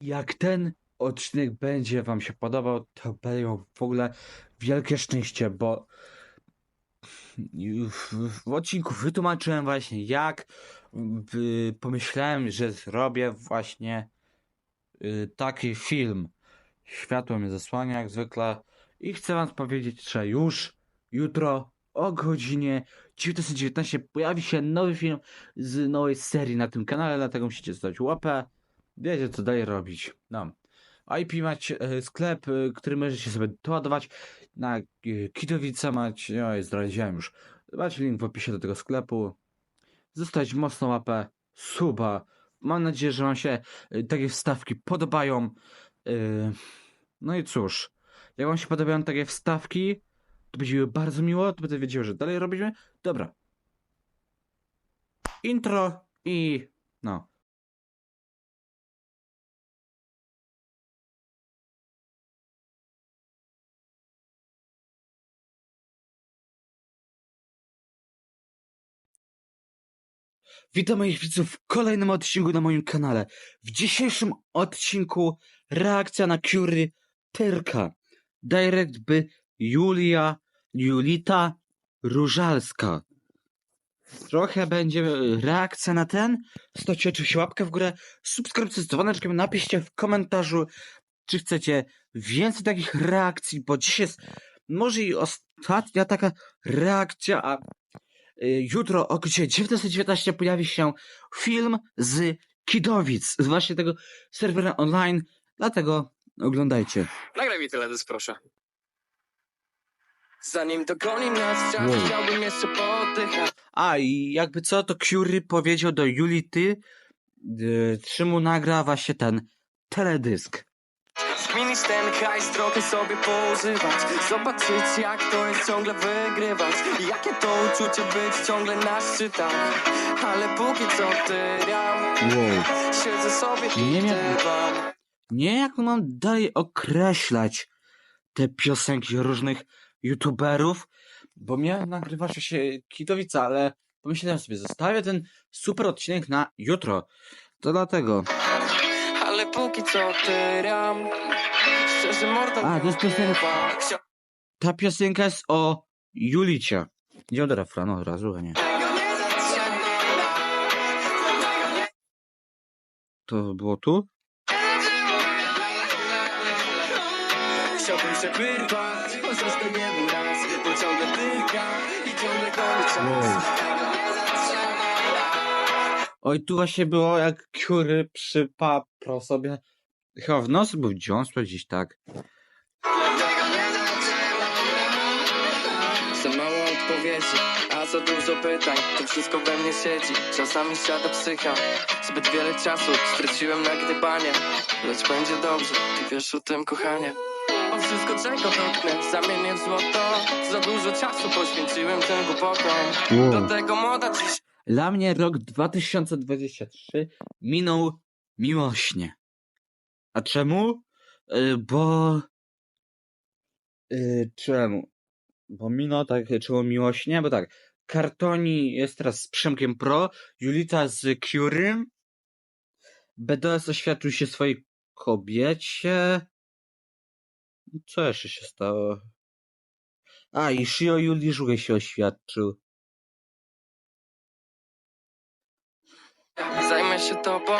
Jak ten odcinek będzie wam się podobał, to będą w ogóle wielkie szczęście, bo w, odcinku wytłumaczyłem właśnie jak y, pomyślałem, że zrobię właśnie y, taki film. Światło mnie zasłania jak zwykle i chcę wam powiedzieć, że już jutro o godzinie 19.19 pojawi się nowy film z nowej serii na tym kanale, dlatego musicie zostawić łapę. Wiecie co dalej robić. No. IP macie e, sklep, e, który możecie sobie doładować na e, Kitowice macie, oj zdradziłem już. Macie link w opisie do tego sklepu. Zostawić mocną łapę, suba. Mam nadzieję, że wam się takie wstawki podobają. No i cóż, jak wam się podobają takie wstawki, to będzie mi bardzo miło, to będę wiedział, że dalej robimy. Dobra. Intro i no. Witam moich widzów w kolejnym odcinku na moim kanale. W dzisiejszym odcinku reakcja na Curie Tyrka. Direct by Julia, Julita Różalska. Trochę będzie reakcja na ten. Stawcie oczywiście łapkę w górę, subskrypcję z dzwoneczkiem, napiszcie w komentarzu, czy chcecie więcej takich reakcji, bo dziś jest może i ostatnia taka reakcja, a jutro o godzinie 19.19 pojawi się film z Kidowic, z właśnie tego serwera online, dlatego oglądajcie. Nagraj mi teledysk, proszę. Zanim dogoni nas czas, Wow. chciałbym jeszcze pooddychać. A i jakby co, to Curie powiedział do Julity, yy, czy mu nagra właśnie ten teledysk. Zmienić ten hajs, trochę sobie poużywać. Zobaczyć jak to jest ciągle wygrywać. Jakie to uczucie być ciągle na szczytach. Ale póki co tyram, Wow. siedzę sobie Nie i miał- dywam. Nie jak mam dalej określać te piosenki różnych youtuberów, bo miałem nagrywać się Kidowica, ale pomyślałem sobie, zostawię ten super odcinek na jutro. To dlatego. Póki co tyram. Szczerze mordo A, to jest piosenka- Ta piosenka jest o Julicie. Nie od refrenu od razu, a nie. To było tu? Chciałbym się wyrwać, to jeden raz Bo ciągle i ciągle Wow. Oj, tu właśnie było jak Cury przypaprał sobie. Chyba w nos, w dziąsło gdzieś tak. Za mało odpowiedzi, a za dużo pytań. To wszystko we mnie siedzi, czasami siada psycha. Zbyt wiele czasu straciłem na gdybanie. Lecz będzie dobrze, ty wiesz o tym kochanie. O wszystko czego dotknę, zamienię w złoto. Za dużo czasu poświęciłem tym głupotom Do tego moda dziś Dla mnie rok 2023 minął miłośnie. A czemu? Y, Bo... y, Czemu? Bo minął tak, czemu miłośnie? Bo tak, Kartoni jest teraz z Przemkiem Pro, Julita z Curym, BDS oświadczył się swojej kobiecie. Co jeszcze się stało? A, i Shio Juli Żugaj się oświadczył. Zajmę się tobą,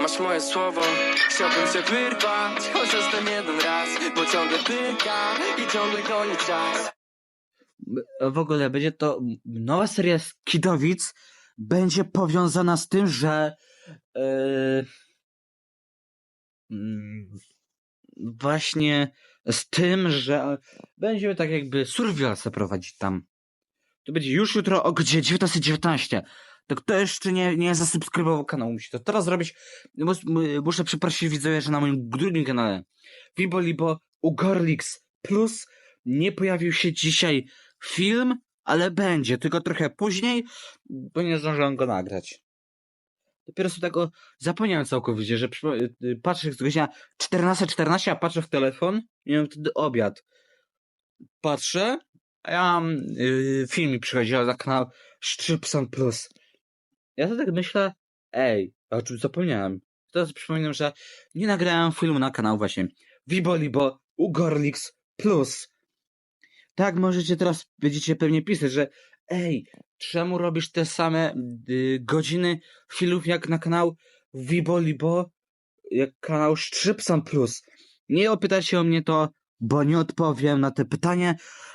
masz moje słowo Chciałbym się wyrwać, chociaż ten jeden raz Bo ciągle tyka i ciągle goni czas w ogóle będzie to nowa seria z Kidowic będzie powiązana z tym, że yy, właśnie z tym, że będziemy tak jakby survival prowadzić tam. To będzie już jutro o godzinie 19.19. To kto jeszcze nie, nie zasubskrybował kanału, musi to teraz zrobić. Mus, muszę przeprosić widzowie, że na moim drugim kanale Fibo Libo u Gorlix Plus nie pojawił się dzisiaj film, ale będzie, tylko trochę później, bo nie zdążyłem go nagrać. Dopiero sobie tego zapomniałem całkowicie, że przypo- y, patrzę, jest godzina 14.14, a patrzę w telefon i mam wtedy obiad. Patrzę, a ja mam yy, film mi przychodził na kanał Szczypson Plus. Ja sobie tak myślę, ej, o czym zapomniałem? Teraz przypominam, że nie nagrałem filmu na kanał właśnie Vibolibo Ugorlix Plus. Tak możecie teraz, będziecie pewnie pisać, że ej, czemu robisz te same y, godziny filmów jak na kanał Vibolibo, jak kanał Szczypson Plus? Nie opytajcie o mnie to, bo nie odpowiem na te pytanie,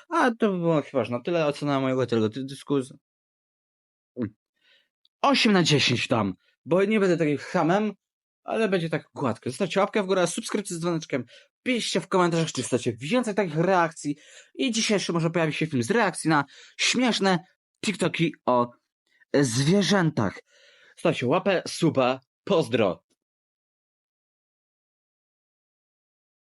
a to by było chyba na tyle ocena mojego tego dyskusji. 8 na 10 tam, bo nie będę takim hamem, ale będzie tak gładko. Zostawcie łapkę w górę, subskrypcję z dzwoneczkiem, piszcie w komentarzach, czy chcecie więcej takich reakcji i dzisiejszy może pojawi się film z reakcji na śmieszne TikToki o zwierzętach. Zostawcie łapę, suba, pozdro.